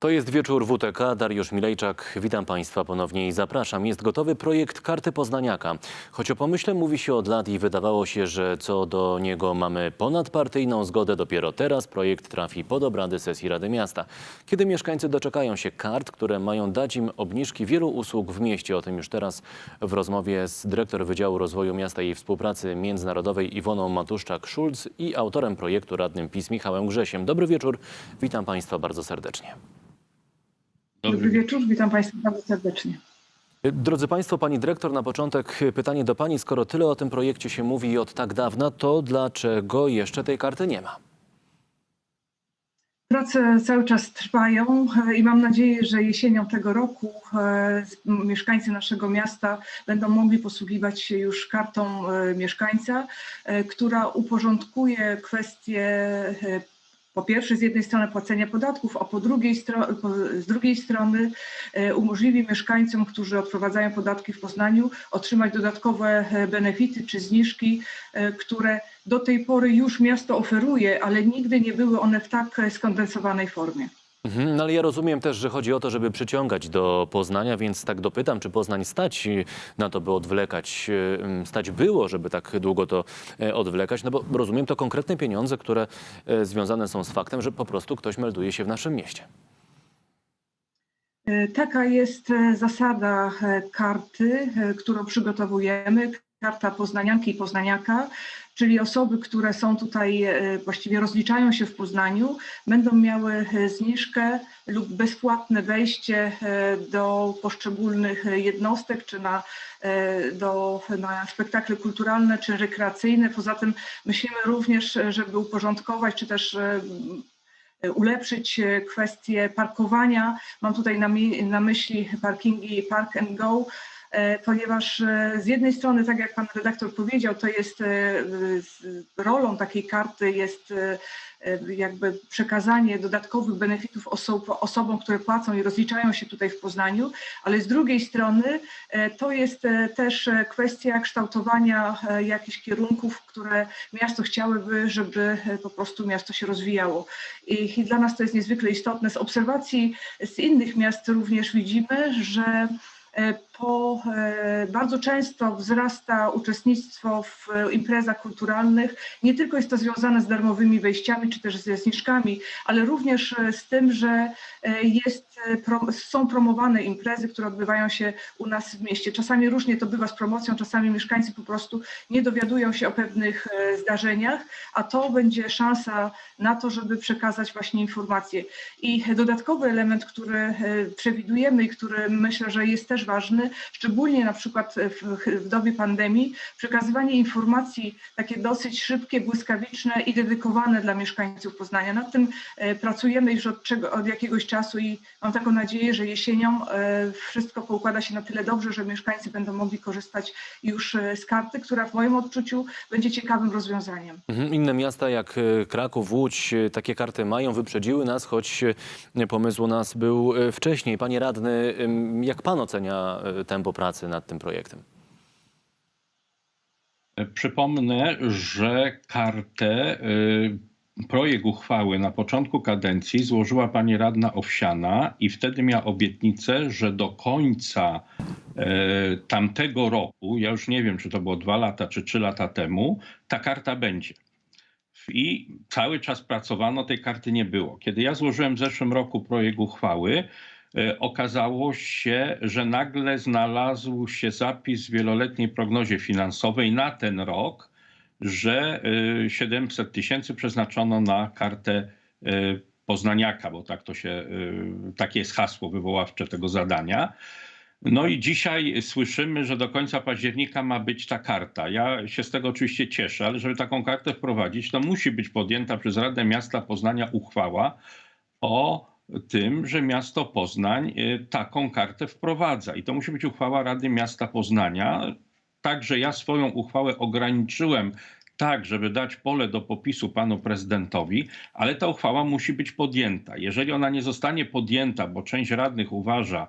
To jest wieczór WTK. Dariusz Milejczak. Witam Państwa ponownie i zapraszam. Jest gotowy projekt karty Poznaniaka. Choć o pomyśle mówi się od lat i wydawało się, że co do niego mamy ponadpartyjną zgodę, dopiero teraz projekt trafi pod obrady sesji Rady Miasta. Kiedy mieszkańcy doczekają się kart, które mają dać im obniżki wielu usług w mieście. O tym już teraz w rozmowie z dyrektor Wydziału Rozwoju Miasta i Współpracy Międzynarodowej Iwoną Matuszczak-Szulc i autorem projektu radnym PiS Michałem Grzesiem. Dobry wieczór. Witam Państwa bardzo serdecznie. Dobry wieczór, witam Państwa bardzo serdecznie. Drodzy Państwo, Pani Dyrektor, na początek pytanie do Pani. Skoro tyle o tym projekcie się mówi od tak dawna, to dlaczego jeszcze tej karty nie ma? Prace cały czas trwają e, i mam nadzieję, że jesienią tego roku e, mieszkańcy naszego miasta będą mogli posługiwać się już kartą e, mieszkańca, która uporządkuje kwestie po pierwsze z jednej strony płacenia podatków, a po drugiej po, z drugiej strony e, umożliwi mieszkańcom, którzy odprowadzają podatki w Poznaniu, otrzymać dodatkowe e, benefity czy zniżki, e, które do tej pory już miasto oferuje, ale nigdy nie były one w tak skondensowanej formie. Mhm, no ale ja rozumiem też, że chodzi o to, żeby przyciągać do Poznania, więc tak dopytam, czy Poznań stać na to, by odwlekać, em, stać było, żeby tak długo to e, odwlekać, no bo rozumiem to konkretne pieniądze, które e, związane są z faktem, że po prostu ktoś melduje się w naszym mieście. E, Taka jest zasada karty, którą przygotowujemy. Karta poznanianki i poznaniaka, czyli osoby, które są tutaj, e, właściwie rozliczają się w Poznaniu, będą miały e, zniżkę lub bezpłatne wejście e, do poszczególnych jednostek, czy na, do, na spektakle kulturalne, czy rekreacyjne. Poza tym myślimy również, żeby uporządkować, czy też ulepszyć kwestię parkowania. Mam tutaj na, na myśli parkingi Park and Go, ponieważ e, z jednej strony, tak jak pan redaktor powiedział, to jest e, rolą takiej karty jest e, e, jakby przekazanie dodatkowych benefitów osobom, które płacą i rozliczają się tutaj w Poznaniu, ale z drugiej strony e, to jest e, też e, kwestia kształtowania e, jakichś kierunków, które miasto chciałyby, żeby e, po prostu miasto się rozwijało. I dla nas to jest niezwykle istotne. Z obserwacji z innych miast również widzimy, że po, e, bardzo często wzrasta uczestnictwo w e, imprezach kulturalnych. Nie tylko jest to związane z darmowymi wejściami czy też ze zniżkami, ale również e, z tym, że jest, są promowane imprezy, które odbywają się u nas w mieście. Czasami różnie to bywa z promocją, czasami mieszkańcy po prostu nie dowiadują się o pewnych zdarzeniach, a to będzie szansa na to, żeby przekazać właśnie informacje. I dodatkowy element, który przewidujemy i który myślę, że jest też ważny, szczególnie na przykład w, w dobie pandemii, przekazywanie informacji takie dosyć szybkie, błyskawiczne i dedykowane dla mieszkańców Poznania. Nad tym e, pracujemy już od, czego, od jakiegoś czasu i mam taką nadzieję, że jesienią e, wszystko poukłada się na tyle dobrze, że mieszkańcy będą mogli korzystać już e, z karty, która w moim odczuciu będzie ciekawym rozwiązaniem. Mhm, Inne miasta jak Kraków, Łódź takie karty mają, wyprzedziły nas, choć pomysł u nas był wcześniej. Panie radny, jak pan ocenia tempo pracy nad tym projektem? Przypomnę, że kartę, y, projekt uchwały na początku kadencji złożyła pani radna Owsiana i wtedy miała obietnicę, że do końca y, tamtego roku, ja już nie wiem, czy to było dwa lata, czy trzy lata temu, ta karta będzie. I cały czas pracowano, tej karty nie było. Kiedy ja złożyłem w zeszłym roku projekt uchwały, okazało się, że nagle znalazł się zapis w wieloletniej prognozie finansowej na ten rok, że e, 700 tysięcy przeznaczono na kartę e, Poznaniaka, bo tak to się, e, takie jest hasło wywoławcze tego zadania. No i dzisiaj słyszymy, że do końca października ma być ta karta. Ja się z tego oczywiście cieszę, ale żeby taką kartę wprowadzić, to musi być podjęta przez Radę Miasta Poznania uchwała o tym, że miasto Poznań y, taką kartę wprowadza. I to musi być uchwała Rady Miasta Poznania. Także ja swoją uchwałę ograniczyłem tak, żeby dać pole do popisu panu prezydentowi, ale ta uchwała musi być podjęta. Jeżeli ona nie zostanie podjęta, bo część radnych uważa,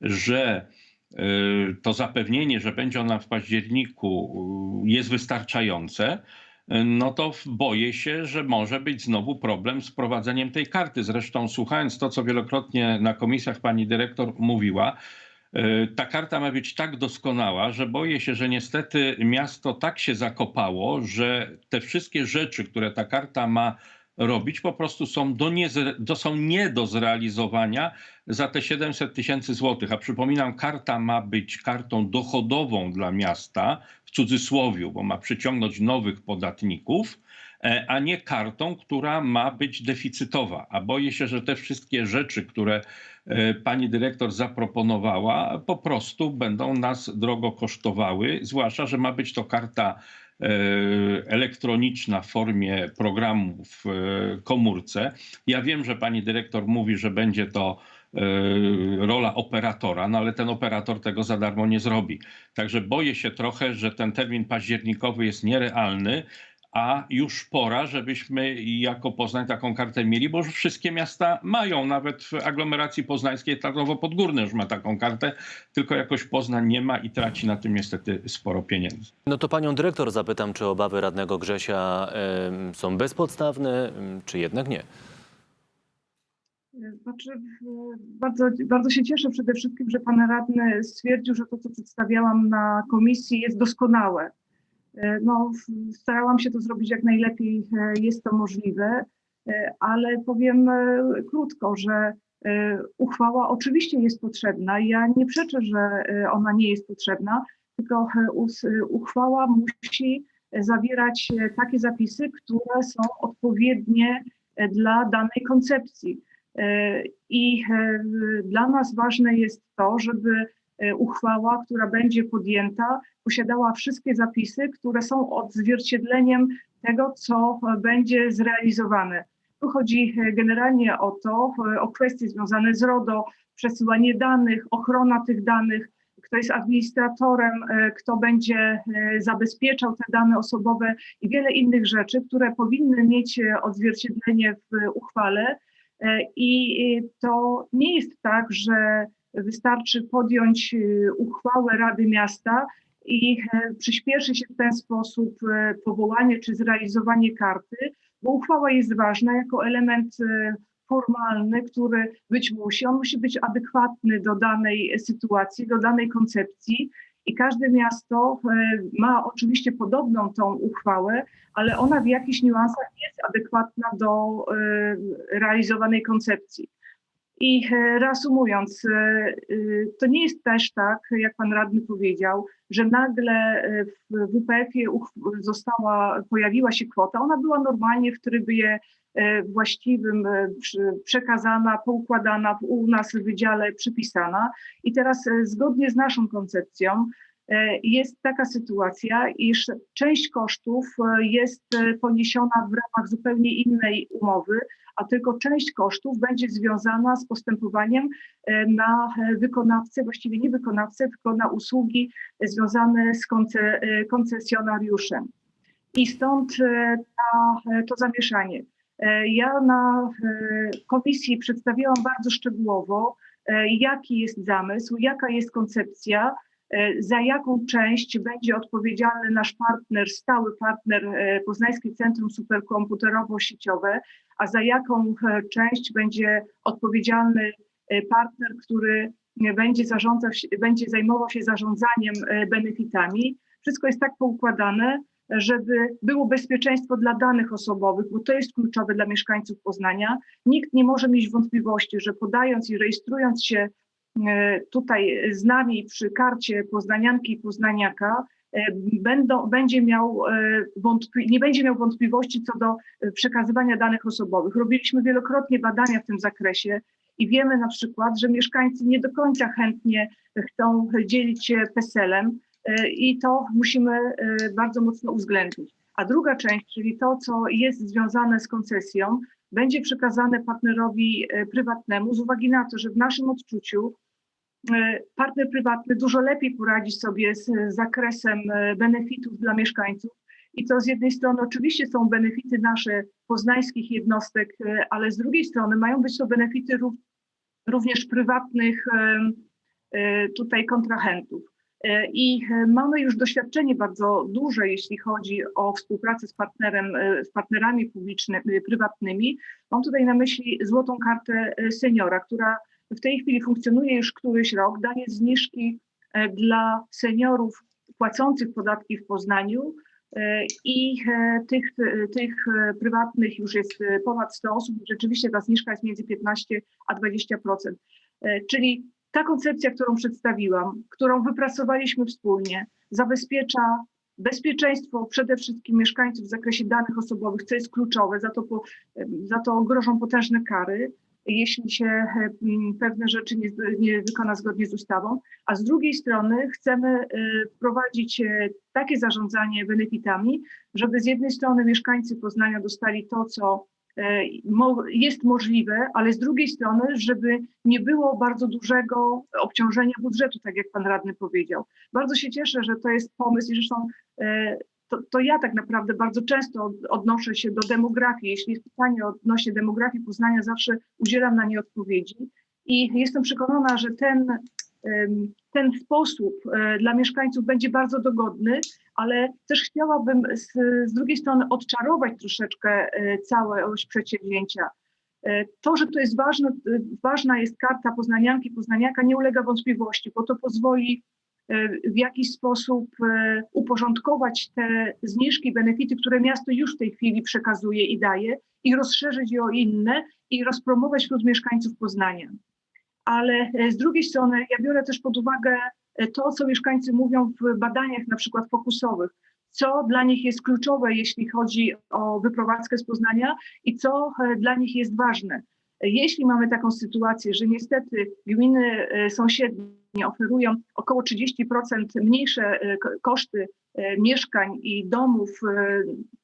że y, to zapewnienie, że będzie ona w październiku y, jest wystarczające, no to boję się, że może być znowu problem z prowadzeniem tej karty. Zresztą słuchając to, co wielokrotnie na komisjach pani dyrektor mówiła, e, ta karta ma być tak doskonała, że boję się, że niestety miasto tak się zakopało, że te wszystkie rzeczy, które ta karta ma robić, po prostu są do, nie, do, są nie do zrealizowania za te 700 tysięcy złotych. A przypominam, karta ma być kartą dochodową dla miasta, w cudzysłowiu, bo ma przyciągnąć nowych podatników, e, a nie kartą, która ma być deficytowa. A boję się, że te wszystkie rzeczy, które e, pani dyrektor zaproponowała, po prostu będą nas drogo kosztowały, zwłaszcza, że ma być to karta elektroniczna w formie programu w e, komórce. Ja wiem, że pani dyrektor mówi, że będzie to e, rola operatora, no ale ten operator tego za darmo nie zrobi. Także boję się trochę, że ten termin październikowy jest nierealny, a już pora, żebyśmy jako Poznań taką kartę mieli, bo już wszystkie miasta mają, nawet w aglomeracji poznańskiej Tarnowo Podgórne już ma taką kartę, tylko jakoś Poznań nie ma i traci na tym niestety sporo pieniędzy. No to panią dyrektor zapytam, czy obawy radnego Grzesia em, są bezpodstawne, czy jednak nie? Znaczy, bardzo, bardzo się cieszę przede wszystkim, że pan radny stwierdził, że to, co przedstawiałam na komisji, jest doskonałe. E, No, starałam się to zrobić jak najlepiej e, jest to możliwe, e, ale powiem krótko, że uchwała oczywiście jest potrzebna. Ja nie przeczę, że ona nie jest potrzebna, tylko uchwała musi zawierać takie zapisy, które są odpowiednie dla danej koncepcji. I dla nas ważne jest to, żeby uchwała, która będzie podjęta, posiadała wszystkie zapisy, które są odzwierciedleniem tego, co e, będzie zrealizowane. Tu chodzi e, generalnie o to, e, o kwestie związane z RODO, przesyłanie danych, ochrona tych danych, kto jest administratorem, e, kto będzie e, zabezpieczał te dane osobowe i wiele innych rzeczy, które powinny mieć e, odzwierciedlenie w uchwale. E, I to nie jest tak, że wystarczy podjąć e, uchwałę Rady Miasta i e, przyspieszy się w ten sposób e, powołanie czy zrealizowanie karty, bo uchwała jest ważna jako element e, formalny, który być musi. On musi być adekwatny do danej sytuacji, do danej koncepcji. I każde miasto ma oczywiście podobną tą uchwałę, ale ona w jakichś niuansach jest adekwatna do realizowanej koncepcji. I e, reasumując, e, e, to nie jest też tak, jak pan radny powiedział, że nagle w WPF-ie została, pojawiła się kwota. Ona była normalnie w trybie właściwym przekazana, poukładana, u nas w wydziale przypisana. I teraz zgodnie z naszą koncepcją jest taka sytuacja, iż część kosztów jest poniesiona w ramach zupełnie innej umowy, a tylko część kosztów będzie związana z postępowaniem e, na e, wykonawcę, właściwie nie wykonawcę, tylko na usługi związane z e, koncesjonariuszem. I stąd ta, to zamieszanie. Ja na komisji przedstawiłam bardzo szczegółowo, jaki jest zamysł, jaka jest koncepcja, za jaką część będzie odpowiedzialny nasz partner, stały partner e, Poznańskie Centrum Superkomputerowo-Sieciowe, a za jaką e, część będzie odpowiedzialny e, partner, który e, będzie, zarządzał, będzie zajmował się zarządzaniem e, benefitami. Wszystko jest tak poukładane, żeby było bezpieczeństwo dla danych osobowych, bo to jest kluczowe dla mieszkańców Poznania. Nikt nie może mieć wątpliwości, że podając i rejestrując się e, tutaj z nami przy karcie poznanianki i poznaniaka, e, będą, będzie miał, e, wątpli- nie będzie miał wątpliwości co do e, przekazywania danych osobowych. Robiliśmy wielokrotnie badania w tym zakresie i wiemy na przykład, że mieszkańcy nie do końca chętnie chcą dzielić się PESEL-em e, i to musimy e, bardzo mocno uwzględnić. A druga część, czyli to, co jest związane z koncesją, będzie przekazane partnerowi e, prywatnemu z uwagi na to, że w naszym odczuciu e, partner prywatny dużo lepiej poradzi sobie z e, zakresem benefitów dla mieszkańców. I to z jednej strony oczywiście są benefity nasze poznańskich jednostek, ale z drugiej strony mają być to benefity rów- również prywatnych tutaj kontrahentów. E, I e, mamy już doświadczenie bardzo duże, jeśli chodzi o współpracę z partnerem, e, z partnerami publicznymi, prywatnymi. Mam tutaj na myśli złotą kartę seniora, która w tej chwili funkcjonuje już któryś rok, daje zniżki dla seniorów płacących podatki w Poznaniu i tych, tych prywatnych już jest ponad 100 osób. Rzeczywiście ta zniżka jest między 15 a 20%. E, Czyli ta koncepcja, którą przedstawiłam, którą wypracowaliśmy wspólnie, zabezpiecza bezpieczeństwo przede wszystkim mieszkańców w zakresie danych osobowych, co jest kluczowe, za to, po, za to grożą potężne kary, jeśli się e, m, pewne rzeczy nie, nie wykona zgodnie z ustawą, a z drugiej strony chcemy e, wprowadzić e, takie zarządzanie benefitami, żeby z jednej strony mieszkańcy Poznania dostali to, co jest możliwe, ale z drugiej strony, żeby nie było bardzo dużego obciążenia budżetu, tak jak pan radny powiedział. Bardzo się cieszę, że to jest pomysł i zresztą e, to, to ja tak naprawdę bardzo często od- odnoszę się do demografii. Jeśli jest pytanie odnośnie demografii Poznania, zawsze udzielam na nie odpowiedzi i jestem przekonana, że ten, ten sposób e, dla mieszkańców będzie bardzo dogodny, ale też chciałabym z, z drugiej strony odczarować troszeczkę e, całość przedsięwzięcia. E, To, że to jest ważne, ważna jest karta poznanianki, poznaniaka, nie ulega wątpliwości, bo to pozwoli w jakiś sposób uporządkować te zniżki, benefity, które miasto już w tej chwili przekazuje i daje, i rozszerzyć je o inne i rozpromować wśród mieszkańców Poznania. Ale e, z drugiej strony ja biorę też pod uwagę e, to, co mieszkańcy mówią w badaniach na przykład fokusowych, co dla nich jest kluczowe, jeśli chodzi o wyprowadzkę z Poznania i co e, dla nich jest ważne. Jeśli mamy taką sytuację, że niestety gminy sąsiednie oferują około 30% mniejsze ko- koszty mieszkań i domów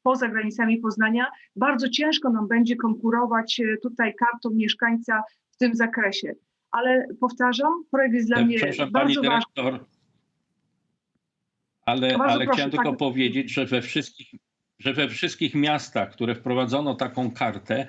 poza granicami Poznania, bardzo ciężko nam będzie konkurować tutaj kartą mieszkańca w tym zakresie. Ale powtarzam, projekt jest dla mnie E, Przepraszam pani bardzo ważny. dyrektor, ale, Bardzo ale proszę, chciałem tylko tak. powiedzieć, że we wszystkich że we wszystkich miastach, które wprowadzono taką kartę,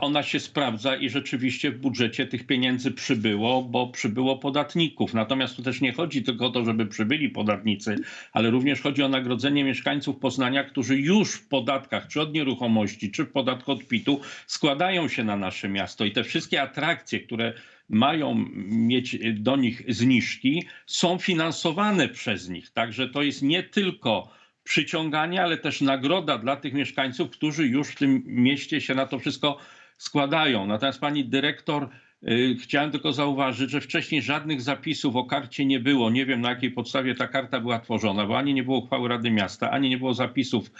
ona się sprawdza i rzeczywiście w budżecie tych pieniędzy przybyło, bo przybyło podatników. Natomiast tu też nie chodzi tylko o to, żeby przybyli podatnicy, ale również chodzi o nagrodzenie mieszkańców Poznania, którzy już w podatkach, czy od nieruchomości, czy w podatku od PIT-u, składają się na nasze miasto. I te wszystkie atrakcje, które mają mieć do nich zniżki, są finansowane przez nich. Także to jest nie tylko przyciąganie, ale też nagroda dla tych mieszkańców, którzy już w tym mieście się na to wszystko składają. Natomiast pani dyrektor, y, chciałem tylko zauważyć, że wcześniej żadnych zapisów o karcie nie było. Nie wiem na jakiej podstawie ta karta była tworzona, bo ani nie było uchwały Rady Miasta, ani nie było zapisów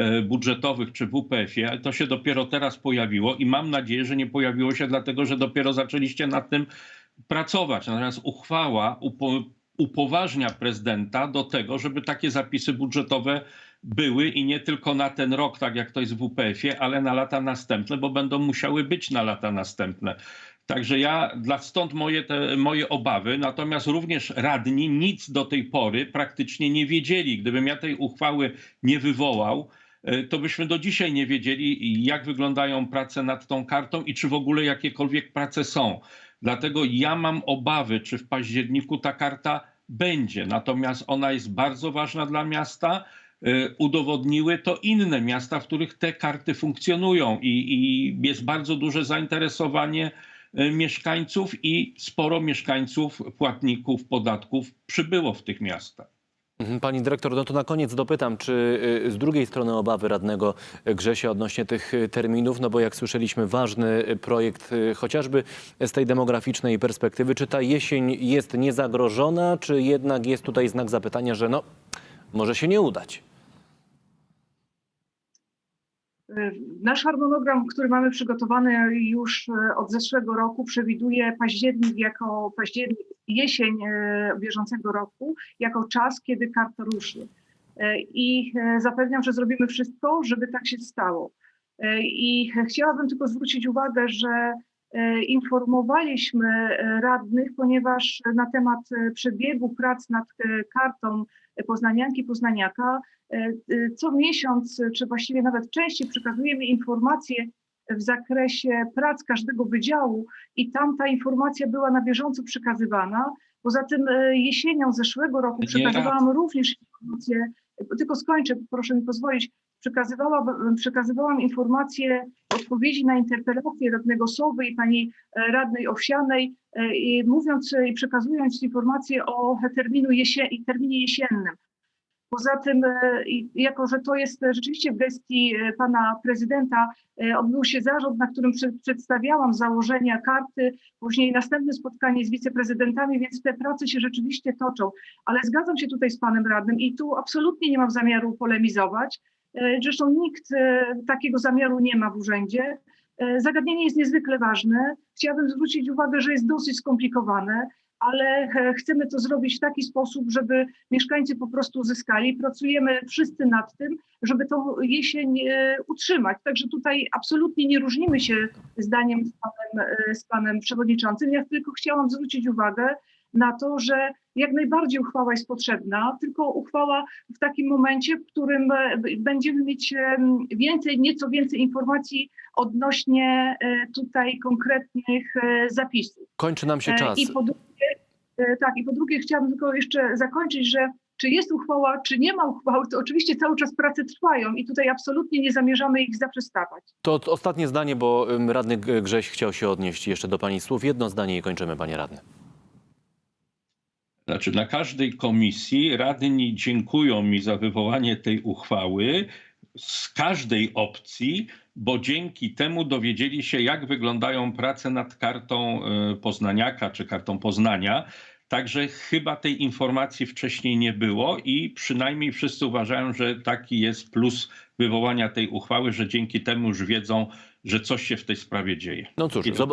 y, budżetowych czy w UPF-ie, ale to się dopiero teraz pojawiło i mam nadzieję, że nie pojawiło się dlatego, że dopiero zaczęliście nad tym pracować. Natomiast uchwała upoważnia prezydenta do tego, żeby takie zapisy budżetowe były i nie tylko na ten rok, tak jak to jest w UPF-ie, ale na lata następne, bo będą musiały być na lata następne. Także ja, dla stąd moje, te, moje obawy, natomiast również radni nic do tej pory praktycznie nie wiedzieli. Gdybym ja tej uchwały nie wywołał, e, to byśmy do dzisiaj nie wiedzieli, jak wyglądają prace nad tą kartą i czy w ogóle jakiekolwiek prace są. Dlatego ja mam obawy, czy w październiku ta karta będzie. Natomiast ona jest bardzo ważna dla miasta. Y, Udowodniły to inne miasta, w których te karty funkcjonują i, i jest bardzo duże zainteresowanie y, mieszkańców i sporo mieszkańców, płatników podatków przybyło w tych miastach. Mhm, Pani dyrektor, no to na koniec dopytam, czy y, z drugiej strony obawy radnego Grzesia odnośnie tych y, terminów, no bo jak słyszeliśmy, ważny y, projekt y, chociażby z tej demograficznej perspektywy, czy ta jesień jest niezagrożona, czy jednak jest tutaj znak zapytania, że no, może się nie udać? Nasz harmonogram, który mamy przygotowany już e, od zeszłego roku, przewiduje październik jako październik, jesień e, bieżącego roku jako czas, kiedy karta ruszy. E, I e, zapewniam, że zrobimy wszystko, żeby tak się stało. E, I chciałabym tylko zwrócić uwagę, że e, informowaliśmy e, radnych, ponieważ na temat e, przebiegu prac nad e, kartą Poznanianki Poznaniaka E, e, Co miesiąc, e, czy właściwie nawet częściej przekazujemy informacje w zakresie prac każdego wydziału i tam ta informacja była na bieżąco przekazywana, Poza tym e, jesienią zeszłego roku przekazywałam również informacje, tylko skończę, proszę mi pozwolić, przekazywałam, przekazywałam informacje, odpowiedzi na interpelacje radnego Sowy i pani e, radnej Owsianej, e, i mówiąc e, i przekazując informacje o terminu jesie, terminie jesiennym. Poza tym, e, jako że to jest rzeczywiście w gestii e, pana prezydenta, e, odbył się zarząd, na którym prze- przedstawiałam założenia karty, później następne spotkanie z wiceprezydentami, więc te prace się rzeczywiście toczą. Ale zgadzam się tutaj z panem radnym i tu absolutnie nie mam zamiaru polemizować. Zresztą nikt takiego zamiaru nie ma w urzędzie. Zagadnienie jest niezwykle ważne. Chciałabym zwrócić uwagę, że jest dosyć skomplikowane, ale e, chcemy to zrobić w taki sposób, żeby mieszkańcy po prostu zyskali. Pracujemy wszyscy nad tym, żeby tą jesień e, utrzymać. Także tutaj absolutnie nie różnimy się zdaniem z panem, e, z panem przewodniczącym. Ja tylko chciałam zwrócić uwagę na to, że jak najbardziej uchwała jest potrzebna, tylko uchwała w takim momencie, w którym będziemy mieć więcej, nieco więcej informacji odnośnie tutaj konkretnych zapisów. Kończy nam się czas. I po drugie, e, tak, i po drugie chciałabym tylko jeszcze zakończyć, że czy jest uchwała, czy nie ma uchwały, to oczywiście cały czas prace trwają i tutaj absolutnie nie zamierzamy ich zaprzestawać. To ostatnie zdanie, bo radny Grześ chciał się odnieść jeszcze do pani słów. Jedno zdanie i kończymy, panie radny. Znaczy, na każdej komisji radni dziękują mi za wywołanie tej uchwały z każdej opcji, bo dzięki temu dowiedzieli się, jak wyglądają prace nad kartą e, Poznaniaka czy kartą Poznania. Także chyba tej informacji wcześniej nie było i przynajmniej wszyscy uważają, że taki jest plus wywołania tej uchwały, że dzięki temu już wiedzą, że coś się w tej sprawie dzieje. No cóż, zob-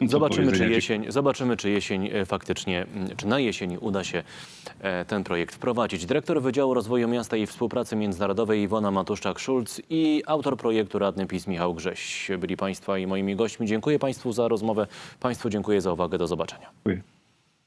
Zobaczymy czy, jesień, zobaczymy, czy jesień e, faktycznie, czy na jesieni uda się e, ten projekt wprowadzić. Dyrektor Wydziału Rozwoju Miasta i Współpracy Międzynarodowej Iwona Matuszczak-Szulc i autor projektu radny PiS Michał Grześ byli Państwa i moimi gośćmi. Dziękuję Państwu za rozmowę. Państwu dziękuję za uwagę. Do zobaczenia. Dziękuję.